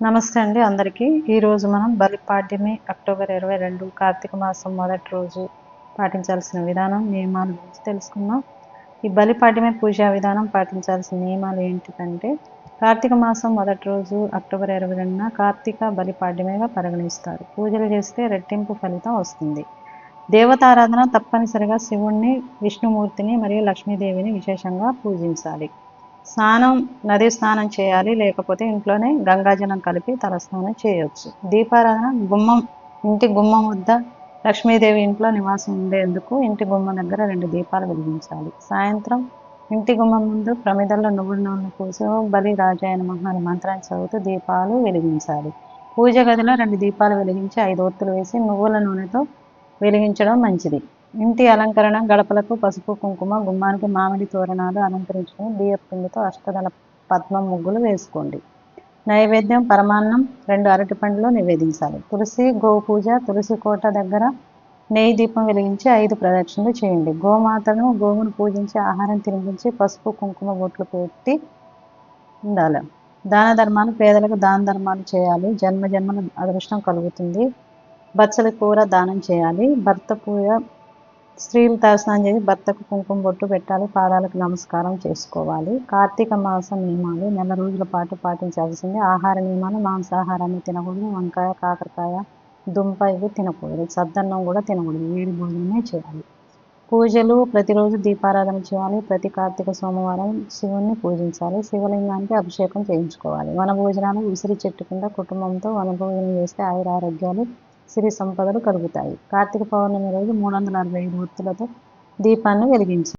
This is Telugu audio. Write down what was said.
నమస్తే అండి అందరికీ. ఈరోజు మనం బలిపాడ్యమి అక్టోబర్ ఇరవై రెండు కార్తీక మాసం మొదటి రోజు పాటించాల్సిన విధానం నియమాల గురించి తెలుసుకుందాం. ఈ బలిపాడ్యమి పూజా విధానం పాటించాల్సిన నియమాలు ఏంటిదంటే కార్తీక మాసం మొదటి రోజు అక్టోబర్ ఇరవై రెండున కార్తీక బలిపాడ్యమిగా పరిగణిస్తారు. పూజలు చేస్తే రెట్టింపు ఫలితం వస్తుంది. దేవతారాధన తప్పనిసరిగా శివుణ్ణి విష్ణుమూర్తిని మరియు లక్ష్మీదేవిని విశేషంగా పూజించాలి. స్నానం నది స్నానం చేయాలి. లేకపోతే ఇంట్లోనే గంగాజలం కలిపి తలస్నానం చేయవచ్చు దీపారాధన గుమ్మం ఇంటి గుమ్మం వద్ద లక్ష్మీదేవి ఇంట్లో నివాసం ఉండేందుకు ఇంటి గుమ్మం దగ్గర రెండు దీపాలు వెలిగించాలి. సాయంత్రం ఇంటి గుమ్మం ముందు ప్రమిదల్లో నువ్వుల నూనె కోసం బలి రాజాయన మహాని మంత్రాన్ని చదువుతూ దీపాలు వెలిగించాలి. పూజ గదిలో రెండు దీపాలు వెలిగించి ఐదు ఒత్తులు వేసి నువ్వుల నూనెతో వెలిగించడం మంచిది. ఇంటి అలంకరణ గడపలకు పసుపు కుంకుమ గుమ్మానికి మామిడి తోరణాలు అలంకరించుకుని బియ్య పిండితో అష్టదళ పద్మం ముగ్గులు వేసుకోండి. నైవేద్యం పరమాన్నం రెండు అరటి పండ్లు నివేదించాలి. తులసి గోపూజ తులసి కోట దగ్గర నెయ్యి దీపం వెలిగించి ఐదు ప్రదక్షిణలు చేయండి. గోమాతను గోవును పూజించి ఆహారం తినిపించి పసుపు కుంకుమ బొట్లు పెట్టి ఉండాలి. దాన ధర్మాలు పేదలకు దాన ధర్మాలు చేయాలి. జన్మ జన్మల అదృష్టం కలుగుతుంది. బచ్చలి కూర దానం చేయాలి. భర్త పూజ స్త్రీలు తలస్నానం చేసి భర్తకు కుంకుమ బొట్టు పెట్టాలి పాదాలకు నమస్కారం చేసుకోవాలి. కార్తీక మాసం నియమాలు నెల రోజుల పాటు పాటించాల్సింది ఆహార నియమాలు మాంసాహారాన్ని తినకూడదు వంకాయ కాకరకాయ దుంప ఇవి తినకూడదు సద్దన్నం కూడా తినకూడదు వేడి భోజనమే చేయాలి. పూజలు ప్రతిరోజు దీపారాధన చేయాలి ప్రతి కార్తీక సోమవారం శివుణ్ణి పూజించాలి శివలింగానికి అభిషేకం చేయించుకోవాలి. వన భోజనాలు ఉసిరి చెట్టు కింద కుటుంబంతో వన భోజనం చేస్తే ఆయుర ఆరోగ్యాలు సిరి సంపదలు కలుగుతాయి. కార్తీక పౌర్ణమి రోజు మూడు వందల అరవై ఐదు ఒత్తులతో దీపాన్ని వెలిగించి